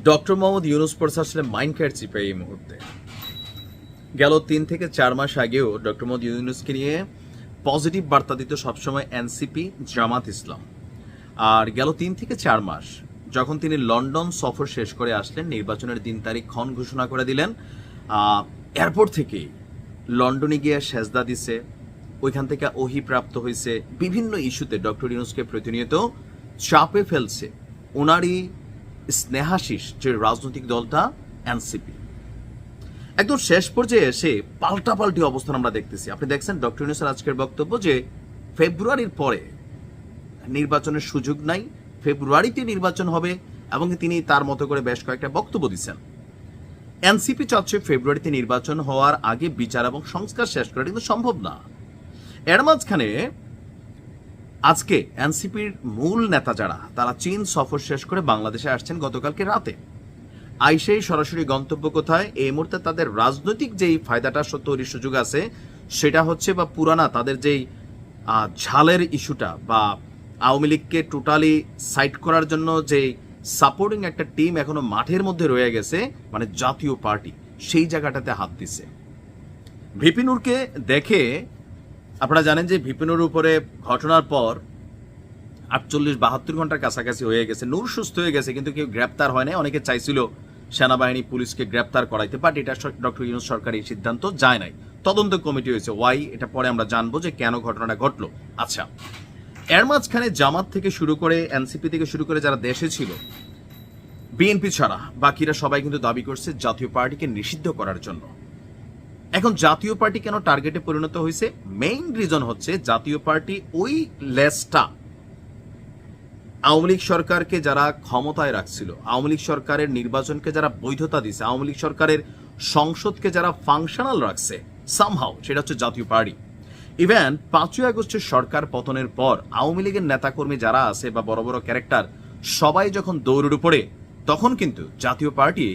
Doctor Mohammad Yunus আসলে mind card চিপে এই মুহূর্তে। গেল তিন থেকে চার মাস আগেও ডক্টর মোহাম্মদ ইউনুসকে নিয়ে পজিটিভ বার্তা দিত সবসময় এনসিপি, জামাত ইসলাম। আর গেল তিন থেকে চার মাস যখন তিনি লন্ডন সফর শেষ করে আসলেন, নির্বাচনের দিন তারিখ ক্ষণ ঘোষণা করে দিলেন এয়ারপোর্ট থেকেই লন্ডনে গিয়ে সেজদা দিছে, ওইখান থেকে ওহি প্রাপ্ত হয়েছে বিভিন্ন ইস্যুতে ডক্টর ইউনুসকে প্রতিনিয়ত চাপে ফেলছে। ওনারই স্নেহাশিস যে রাজনৈতিক দলটা, এনসিপি। একদম শেষ পর্যায়ে এসে পাল্টাপাল্টি অবস্থান আমরা দেখতেছি। আপনি দেখছেন ডক্টর ইউনুসের আজকের বক্তব্য যে ফেব্রুয়ারির পরে নির্বাচনের সুযোগ নাই, ফেব্রুয়ারিতে নির্বাচন হবে এবং তিনি তার মতো করে বেশ কয়েকটা বক্তব্য দিচ্ছেন। এনসিপি চাচ্ছে ফেব্রুয়ারিতে নির্বাচন হওয়ার আগে বিচার এবং সংস্কার শেষ করা কিন্তু সম্ভব না। এর মাঝখানে আজকে এনসিপির মূল নেতা যারা, তারা চীন সফর শেষ করে বাংলাদেশে আসছেন গতকালকে রাতে। আইসেই সরাসরি গন্তব্য কোথায়? এই মুহূর্তে তাদের রাজনৈতিক যেই ফায়দাটা তৈরির সুযোগ আছে, সেটা হচ্ছে বা পুরানা তাদের যেই ঝালের ইস্যুটা বা আওয়ামী লীগকে টোটালি সাইড করার জন্য যে সাপোর্টিং একটা টিম এখনও মাঠের মধ্যে রয়ে গেছে মানে জাতীয় পার্টি, সেই জায়গাটাতে হাত দিছে ভিপিনুরকে দেখে আপনারা জানেন যে ভিপিনুর উপরে ঘটনার পর আটচল্লিশ বাহাত্তর ঘণ্টার কাছাকাছি হয়ে গেছে। নূর সুস্থ হয়ে গেছে, কিন্তু কেউ গ্রেপ্তার হয় নাই। অনেকে চাইছিল সেনাবাহিনী পুলিশকে গ্রেপ্তার করাইতে, বাট এটা ডক্টর ইউনুস সরকার এই সিদ্ধান্ত যায় নাই। তদন্ত কমিটি হয়েছে ওয়াই, এটা পরে আমরা জানব যে কেন ঘটনাটা ঘটলো। আচ্ছা এর মাঝখানে জামাত থেকে শুরু করে, এনসিপি থেকে শুরু করে যারা দেশে ছিল, বিএনপি ছাড়া বাকিরা সবাই কিন্তু দাবি করছে জাতীয় পার্টিকে নিষিদ্ধ করার জন্য। এখন জাতীয় পার্টি কেন টার্গেটে পরিণত হয়েছে? মেইন রিজন হচ্ছে জাতীয় পার্টি ওই লেসটা আওয়ামী লীগ সরকারকে যারা ক্ষমতায় রাখছিল, আওয়ামী লীগ সরকারের নির্বাচনকে যারা বৈধতা দিছে, আওয়ামী লীগ সরকারের সংসদকে যারা ফাংশনাল রাখছে সামহাও সেটা হচ্ছে জাতীয় পার্টি। ইভেন পাঁচই আগস্টের সরকার পতনের পর আওয়ামী লীগের নেতাকর্মী যারা আছে বা বড় বড় ক্যারেক্টার সবাই যখন দৌড়ের উপরে, তখন কিন্তু জাতীয় পার্টি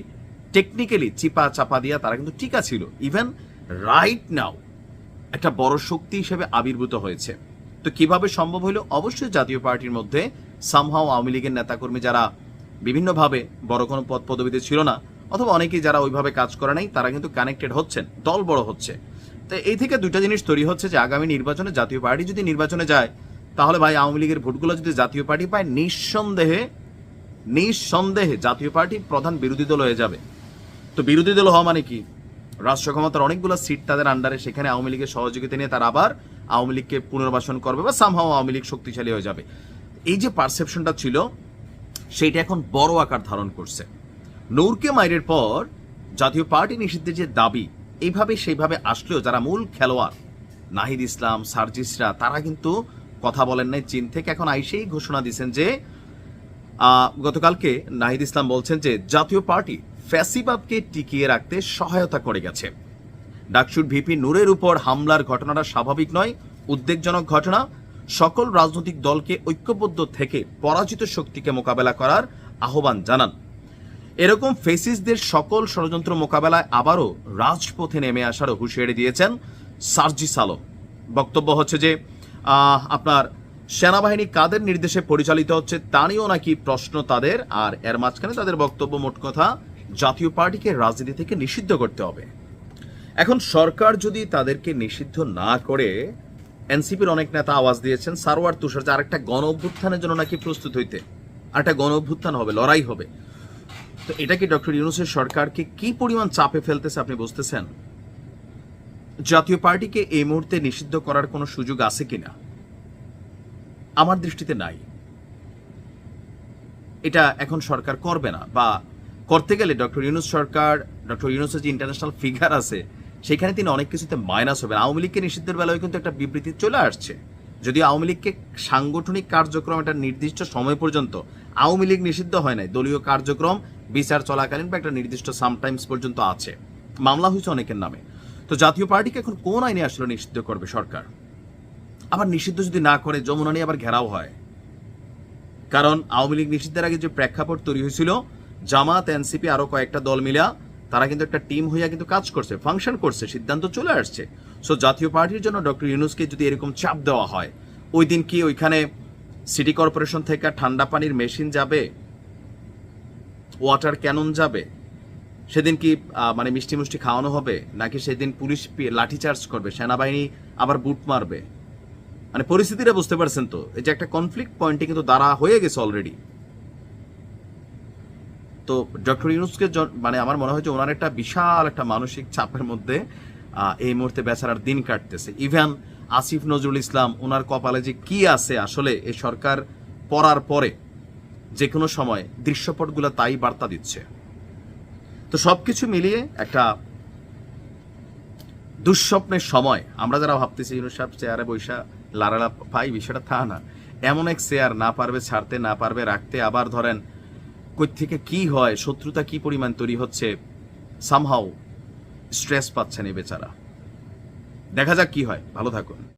টেকনিক্যালি চিপা চাপা দিয়া তারা কিন্তু টিকা ছিল। ইভেন রাইট নাও একটা বড় শক্তি হিসেবে আবির্ভূত হয়েছে। তো কীভাবে সম্ভব হলো? অবশ্যই জাতীয় পার্টির মধ্যে সামহাও আওয়ামী লীগের নেতাকর্মী যারা বিভিন্নভাবে বড় কোনো পদ পদবিতে ছিল না, অথবা অনেকেই যারা ওইভাবে কাজ করে নাই, তারা কিন্তু কানেক্টেড হচ্ছেন, দল বড় হচ্ছে। তো এই থেকে দুটো জিনিস তৈরি হচ্ছে যে আগামী নির্বাচনে জাতীয় পার্টি যদি নির্বাচনে যায়, তাহলে ভাই আওয়ামী লীগের ভোটগুলো যদি জাতীয় পার্টি পায়, নিঃসন্দেহে নিঃসন্দেহে জাতীয় পার্টি প্রধান বিরোধী দল হয়ে যাবে। তো বিরোধী দল হওয়া মানে কি? রাষ্ট্র ক্ষমতার অনেকগুলো সিট তাদের আন্ডারে সেখানে আওয়ামী লীগের সহযোগিতা নিয়ে তারা আবার আওয়ামী লীগকে পুনর্বাসন করবে বা সামহাও আওয়ামী লীগ শক্তিশালী হয়ে যাবে। এই যে পারসেপশনটা ছিল, সেইটা এখন বড় আকার ধারণ করছে। নূরকে মাইরের পর জাতীয় পার্টি নিষিদ্ধের যে দাবি, এইভাবে সেইভাবে আসলেও যারা মূল খেলোয়াড়, নাহিদ ইসলাম, সার্জিসরা, তারা কিন্তু কথা বলেন নাই, চীন থেকে এখন আইসেই ঘোষণা দিয়েছেন যে গতকালকে নাহিদ ইসলাম বলছেন যে, জাতীয় পার্টি ফ্যাসিবাদকে টিকিয়ে রাখতে সহায়তা করে গেছে। ডাকসুর ভিপি নূরের উপর হামলার ঘটনাটা স্বাভাবিক নয়, উদ্বেগজনক ঘটনা। সকল রাজনৈতিক দলকে ঐক্যবদ্ধ থেকে পরাজিত শক্তিকে মোকাবেলা করার আহ্বান জানান। এরকম ফেসিসদের সকল ষড়যন্ত্র মোকাবেলায় আবারও রাজপথে নেমে আসারও হুঁশিয়ারি দিয়েছেন সার্জিস আলম। বক্তব্য হচ্ছে যে আপনার সেনাবাহিনী কাদের নির্দেশে পরিচালিত হচ্ছে তা নিয়েও নাকি প্রশ্ন তাদের, আর এর মাঝখানে তাদের বক্তব্য মোট কথা জাতীয় পার্টিকে রাজনীতি থেকে নিষিদ্ধ করতে হবে। এখন সরকার যদি তাদেরকে নিষিদ্ধ না করে, এনসিপির অনেক নেতা আওয়াজ দিয়েছেন, সারোয়ার তুষার যে আরেকটা গণ অভ্যুত্থানের জন্য নাকি প্রস্তুত হইতে, আরেকটা গণ অভ্যুত্থান হবে, লড়াই হবে। তো এটা কি ডক্টর ইউনুসের সরকারকে কি পরিমাণ চাপে ফেলতেছে আপনি বুঝতেছেন? জাতীয় পার্টিকে এই মুহূর্তে নিষিদ্ধ করার কোনো সুযোগ আছে কিনা? আমার দৃষ্টিতে নাই। এটা এখন সরকার করবে না, বা করতে গেলে ডক্টর ইউনুস সরকার, ডক্টর ইউনুসের যে ইন্টারন্যাশনাল ফিগার আছে, সেখানে তিনি অনেক কিছুতে মাইনাস হবেন। আওয়ামী লীগকে নিষিদ্ধের বেলায় কিন্তু একটা বিবৃতি চলে আসছে। যদি আওয়ামী লীগকে সাংগঠনিক কার্যক্রম একটা নির্দিষ্ট সময় পর্যন্ত আওয়ামী লীগ নিষিদ্ধ হয় নাই। দলীয় কার্যক্রম, বিচার চলাকালীন বা একটা নির্দিষ্ট সামটাইমস পর্যন্ত আছে। মামলা হয়েছে অনেকের নামে। তো জাতীয় পার্টিকে এখন কোন আইনে আসলে নিষিদ্ধ করবে সরকার? আবার নিষিদ্ধ যদি না করে, যমুনা নিয়ে আবার ঘেরাও হয়। কারণ আওয়ামী লীগ নিষিদ্ধের আগে যে প্রেক্ষাপট তৈরি হয়েছিল জামাত, এনসিপি আরও কয়েকটা দল মিলা তারা কিন্তু একটা টিম হইয়া কিন্তু কাজ করছে, ফাংশন করছে, সিদ্ধান্ত চলে আসছে। সো জাতীয় পার্টির জন্য ডক্টর ইউনুসকে যদি এরকম চাপ দেওয়া হয়, ওই দিন কি ওইখানে সিটি কর্পোরেশন থেকে ঠান্ডা পানির মেশিন যাবে? ওয়াটার ক্যানন যাবে? সেদিন কি মানে মিষ্টি মুষ্টি খাওয়ানো হবে? নাকি সেদিন পুলিশ লাঠিচার্জ করবে? সেনাবাহিনী আবার বুট মারবে? মানে পরিস্থিতিটা বুঝতে পারছেন তো? এই যে একটা কনফ্লিক্ট পয়েন্টে কিন্তু দাঁড়া হয়ে গেছে অলরেডি তো ডক্টর ইউনুসকে মানে আমার মনে হয় ওনার একটা বিশাল একটা মানসিক চাপের মধ্যে এই মুহূর্তে বেচারার দিন কাটতেছে। ইভেন আসিফ নজরুল ইসলাম, ওনার কপালে যে কি আছে আসলে এই সরকার পড়ার পরে যে কোনো সময় দৃশ্যপটগুলো তাই বার্তা দিচ্ছে। তো সবকিছু মিলিয়ে একটা দুঃস্বপ্নের সময়, আমরা যারা ভাবতেছি ইউনুস সাহেব চেয়ারে বৈশা লারালা পাই, বিষয়টা তা না। এমন এক চেয়ার না পারবে, ছাড়তে না পারবে, রাখতে আবার ধরেন কই থেকে কি হয়, শত্রুতা কি পরিমাণ তৈরি হচ্ছে সামহাও স্ট্রেস পাচ্ছেন এই বেচারা। দেখা যাক কি হয়। ভালো থাকুন।